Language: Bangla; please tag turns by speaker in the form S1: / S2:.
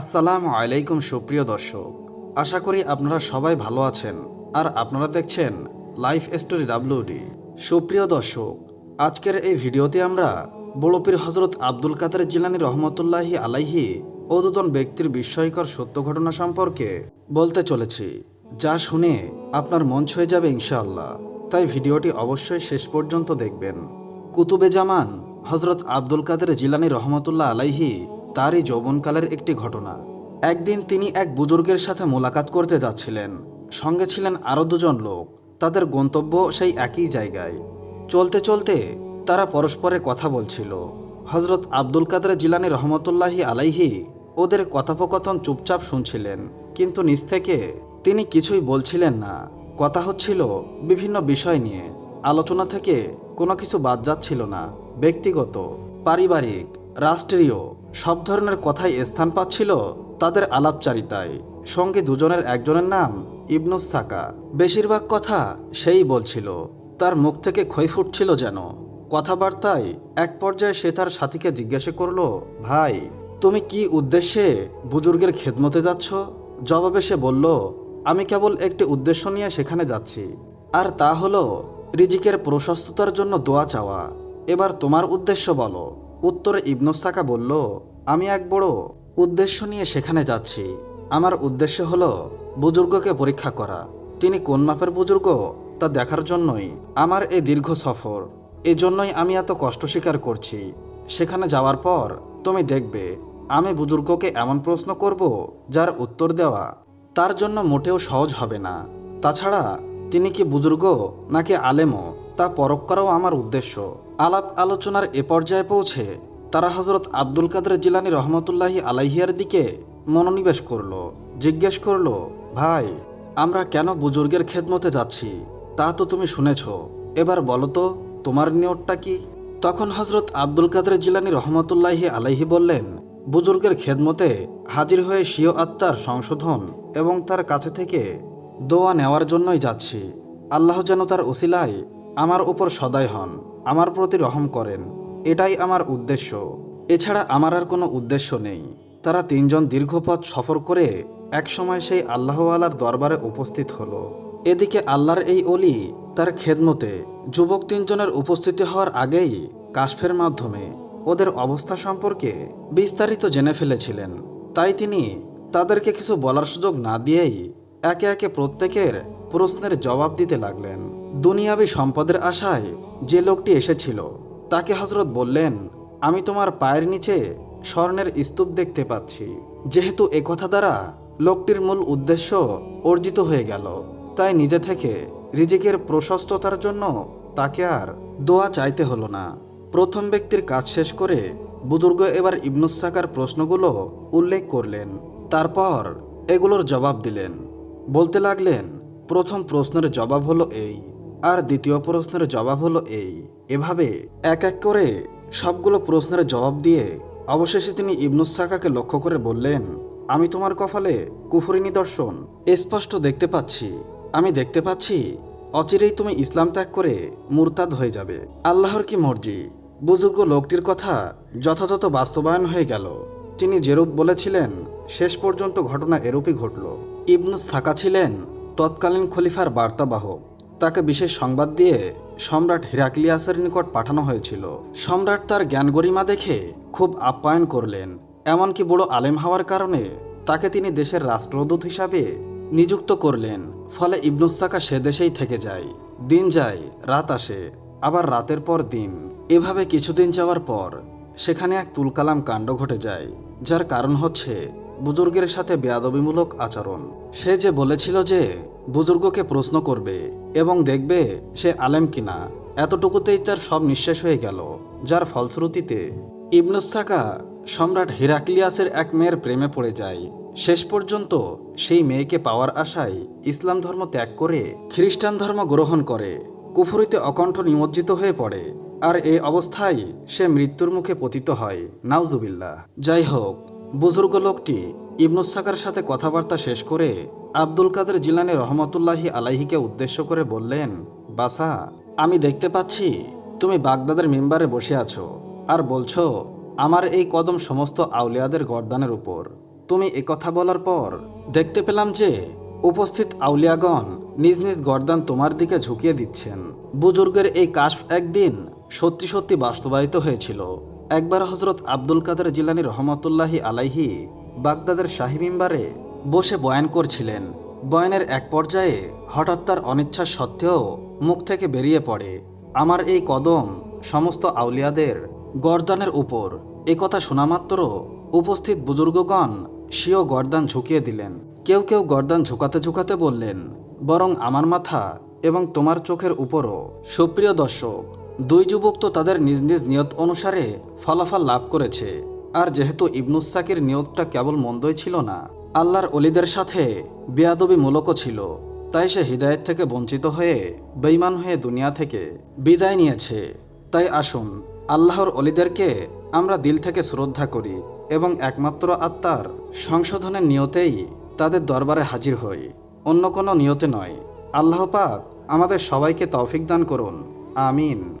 S1: আসসালামু আলাইকুম সুপ্রিয় দর্শক। আশা করি আপনারা সবাই ভালো আছেন আর আপনারা দেখছেন লাইফ স্টোরি ডাব্লিউডি সুপ্রিয় দর্শক, আজকের এই ভিডিওতে আমরা বড়পীর হজরত আব্দুল কাদের জিলানি রহমতুল্লাহি আলাইহি ও দুজন ব্যক্তির বিস্ময়কর সত্য ঘটনা সম্পর্কে বলতে চলেছি, যা শুনে আপনার মন ছুঁয়ে যাবে ইনশাআল্লাহ। তাই ভিডিওটি অবশ্যই শেষ পর্যন্ত দেখবেন। কুতুবে জামান হজরত আব্দুল কাদের জিলানি রহমতুল্লাহ আলাইহি তারই যৌবনকালের একটি ঘটনা। একদিন তিনি এক বুজুর্গের সাথে মোলাকাত করতে যাচ্ছিলেন। সঙ্গে ছিলেন আরও দুজন লোক। তাদের গন্তব্য সেই একই জায়গায়। চলতে চলতে তারা পরস্পরে কথা বলছিল। হজরত আব্দুল কাদের জিলানি রহমতুল্লাহি আলাইহি ওদের কথোপকথন চুপচাপ শুনছিলেন। কিন্তু নিজ থেকে তিনি কিছুই বলছিলেন না। কথা হচ্ছিল বিভিন্ন বিষয় নিয়ে। আলোচনা থেকে কোনো কিছু বাদ যাচ্ছিল না। ব্যক্তিগত, পারিবারিক রাষ্ট্রীয় সব ধরনের কথাই স্থান পাচ্ছিল তাদের আলাপচারিতায়। সঙ্গে দুজনের একজনের নাম ইবনুস সাকা। বেশিরভাগ কথা সেই বলছিল, তার মুখ থেকে ক্ষয় ফুটছিল যেন। কথাবার্তায় এক পর্যায়ে সে তার সাথীকে জিজ্ঞাসা করল, ভাই, তুমি কি উদ্দেশ্যে বুজুর্গের খেদমতে যাচ্ছ? জবাবে সে বলল, আমি কেবল একটি উদ্দেশ্য নিয়ে সেখানে যাচ্ছি। আর তা হলো, রিজিকের প্রশস্ততার জন্য দোয়া চাওয়া। এবার তোমার উদ্দেশ্য বলো। উত্তরে ইবনুস সাকা বলল, আমি এক বড় উদ্দেশ্য নিয়ে সেখানে যাচ্ছি। আমার উদ্দেশ্য হলো বুজুর্গকে পরীক্ষা করা। তিনি কোন মাপের বুজুর্গ তা দেখার জন্যই আমার এই দীর্ঘ সফর। এজন্যই আমি এত কষ্ট স্বীকার করছি। সেখানে যাওয়ার পর তুমি দেখবে, আমি বুজুর্গকে এমন প্রশ্ন করব যার উত্তর দেওয়া তার জন্য মোটেও সহজ হবে না। তাছাড়া তিনি কি বুজুর্গ নাকি আলেমও তা পরখ করাও আমার উদ্দেশ্য। আলাপ আলোচনার এ পর্যায়ে পৌঁছে তারা হজরত আব্দুল কাদের জিলানি রহমতুল্লাহি আলাইহিয়ার দিকে মনোনিবেশ করল, জিজ্ঞেস করল, ভাই, আমরা কেন বুজুর্গের খেদমতে যাচ্ছি? তা তো তুমি শুনেছ। এবার বলো তো, তোমার নিয়তটা কি? তখন হজরত আব্দুল কাদের জিলানি রহমতুল্লাহি আলাইহি বললেন, বুজুর্গের খেদমতে হাজির হয়ে স্বীয় আত্মার সংশোধন এবং তার কাছে থেকে দোয়া নেওয়ার জন্যই যাচ্ছি। আল্লাহ যেন তার ওসিলায় আমার উপর সদাই হন। আমার প্রতি রহম করেন। এটাই আমার উদ্দেশ্য। এছাড়া আমার আর কোনো উদ্দেশ্য নেই। তারা তিনজন দীর্ঘপথ সফর করে একসময় সেই আল্লাহওয়ালার দরবারে উপস্থিত হলো। এদিকে আল্লাহর এই অলি তার খেদমতে যুবক তিনজনের উপস্থিতি হওয়ার আগেই কাশফের মাধ্যমে ওদের অবস্থা সম্পর্কে বিস্তারিত জেনে ফেলেছিলেন। তাই তিনি তাদেরকে কিছু বলার সুযোগ না দিয়েই একে একে প্রত্যেকের প্রশ্নের জবাব দিতে লাগলেন। দুনিয়াবি সম্পদের আশায় যে লোকটি এসেছিল, তাকে হজরত বললেন, আমি তোমার পায়ের নিচে স্বর্ণের স্তূপ দেখতে পাচ্ছি। যেহেতু একথা দ্বারা লোকটির মূল উদ্দেশ্য অর্জিত হয়ে গেল, তাই নিজে থেকে রিজিকের প্রশস্ততার জন্য তাকে আর দোয়া চাইতে হলো না। প্রথম ব্যক্তির কাজ শেষ করে বুজুর্গ এবার ইবনুসাকার প্রশ্নগুলো উল্লেখ করলেন, তারপর এগুলোর জবাব দিলেন। বলতে লাগলেন, প্রথম প্রশ্নের জবাব হলো এই আর দ্বিতীয় প্রশ্নের জবাব হলো এই। এভাবে এক এক করে সবগুলো প্রশ্নের জবাব দিয়ে অবশেষে তিনি ইবনুস ইবনুসাকাকে লক্ষ্য করে বললেন, আমি তোমার কপালে কুফরি নিদর্শন। স্পষ্ট দেখতে পাচ্ছি। আমি দেখতে পাচ্ছি অচিরেই তুমি ইসলাম ত্যাগ করে মুরতাদ হয়ে যাবে। আল্লাহর কি মর্জি? বুজুর্গ লোকটির কথা যথাযথ বাস্তবায়ন হয়ে গেল। তিনি যেরূপ বলেছিলেন, শেষ পর্যন্ত ঘটনা এরূপই ঘটল। ইবনুস সাকা ছিলেন তৎকালীন খলিফার বার্তাবাহক। তাকে বিশেষ সংবাদ দিয়ে সম্রাট হিরাক্লিয়াসের নিকট পাঠানো হয়েছিল। সম্রাট তার জ্ঞান গরিমা দেখে খুব আপ্যায়ন করলেন, এমনকি বড় আলেম হওয়ার কারণে তাকে তিনি দেশের রাষ্ট্রদূত হিসাবে নিযুক্ত করলেন, ফলে ইবনুসাকা সে দেশেই থেকে যায়। দিন যায়, রাত আসে, আবার রাতের পর দিন। এভাবে কিছুদিন যাওয়ার পর সেখানে এক তুলকালাম কাণ্ড ঘটে যায়, যার কারণ হচ্ছে বুজুর্গের সাথে বেয়াদবিমূলক আচরণ। সে যে বলেছিল যে বুজুর্গকে প্রশ্ন করবে এবং দেখবে সে আলেম কিনা। এতটুকুতেই তার সব নিঃশেষ হয়ে গেল, যার ফলশ্রুতিতে ইবনুসাকা সম্রাট হিরাক্লিয়াসের এক মেয়ের প্রেমে পড়ে যায়। শেষ পর্যন্ত সেই মেয়েকে পাওয়ার আশায় ইসলাম ধর্ম ত্যাগ করে খ্রিস্টান ধর্ম গ্রহণ করে, কুফুরিতে অকণ্ঠ নিমজ্জিত হয়ে পড়ে। আর এই অবস্থায় সে মৃত্যুর মুখে পতিত হয়, নাউজুবিল্লাহ। যাই হোক, বুজুর্গ লোকটি ইবনুসাকার সাথে কথাবার্তা শেষ করে আব্দুল কাদের জিলানি রহমতুল্লাহি আলাইহিকে উদ্দেশ্য করে বললেন বাসা আমি দেখতে পাচ্ছি তুমি বাগদাদের মেম্বারে বসে আছো আর বলছো, আমার এই কদম সমস্ত আউলিয়াদের গরদানের উপর। তুমি কথা বলার পর দেখতে পেলাম যে উপস্থিত আউলিয়াগণ নিজ নিজ গর্দান তোমার দিকে ঝুঁকিয়ে দিচ্ছেন। বুজুর্গের এই কাশ একদিন সত্যি সত্যি বাস্তবায়িত হয়েছিল। একবার হজরত আব্দুল কাদের জিলানি রহমতুল্লাহি আলাইহি বাগদাদের শাহী মিম্বারে বসে বয়ান করছিলেন। বয়ানের এক পর্যায়ে হঠাৎ তার অনিচ্ছা সত্ত্বেও মুখ থেকে বেরিয়ে পড়ে, আমার এই কদম সমস্ত আউলিয়াদের গর্দানের উপর। এ কথা শোনামাত্র উপস্থিত বুজুর্গগণ স্বীয় গর্দান ঝুঁকিয়ে দিলেন। কেউ কেউ গর্দান ঝুঁকাতে ঝুঁকাতে বললেন, বরং আমার মাথা এবং তোমার চোখের উপরও। সুপ্রিয় দর্শক, দুই যুবক তো তাদের নিজ নিজ নিয়ত অনুসারে ফলাফল লাভ করেছে। আর যেহেতু ইবনুসাকির নিয়তটা কেবল মন্দই ছিল না আল্লাহর অলিদের সাথে বেয়াদবি মূলকও ছিল, তাই সে হৃদায়ত থেকে বঞ্চিত হয়ে বেইমান হয়ে দুনিয়া থেকে বিদায় নিয়েছে। তাই আসুন, আল্লাহর অলিদেরকে আমরা দিল থেকে শ্রদ্ধা করি এবং একমাত্র আত্মার সংশোধনের নিয়তেই তাদের দরবারে হাজির হই। অন্য কোনো নিয়তে নয়। আল্লাহ পাক আমাদের সবাইকে তৌফিক দান করুন। আমিন।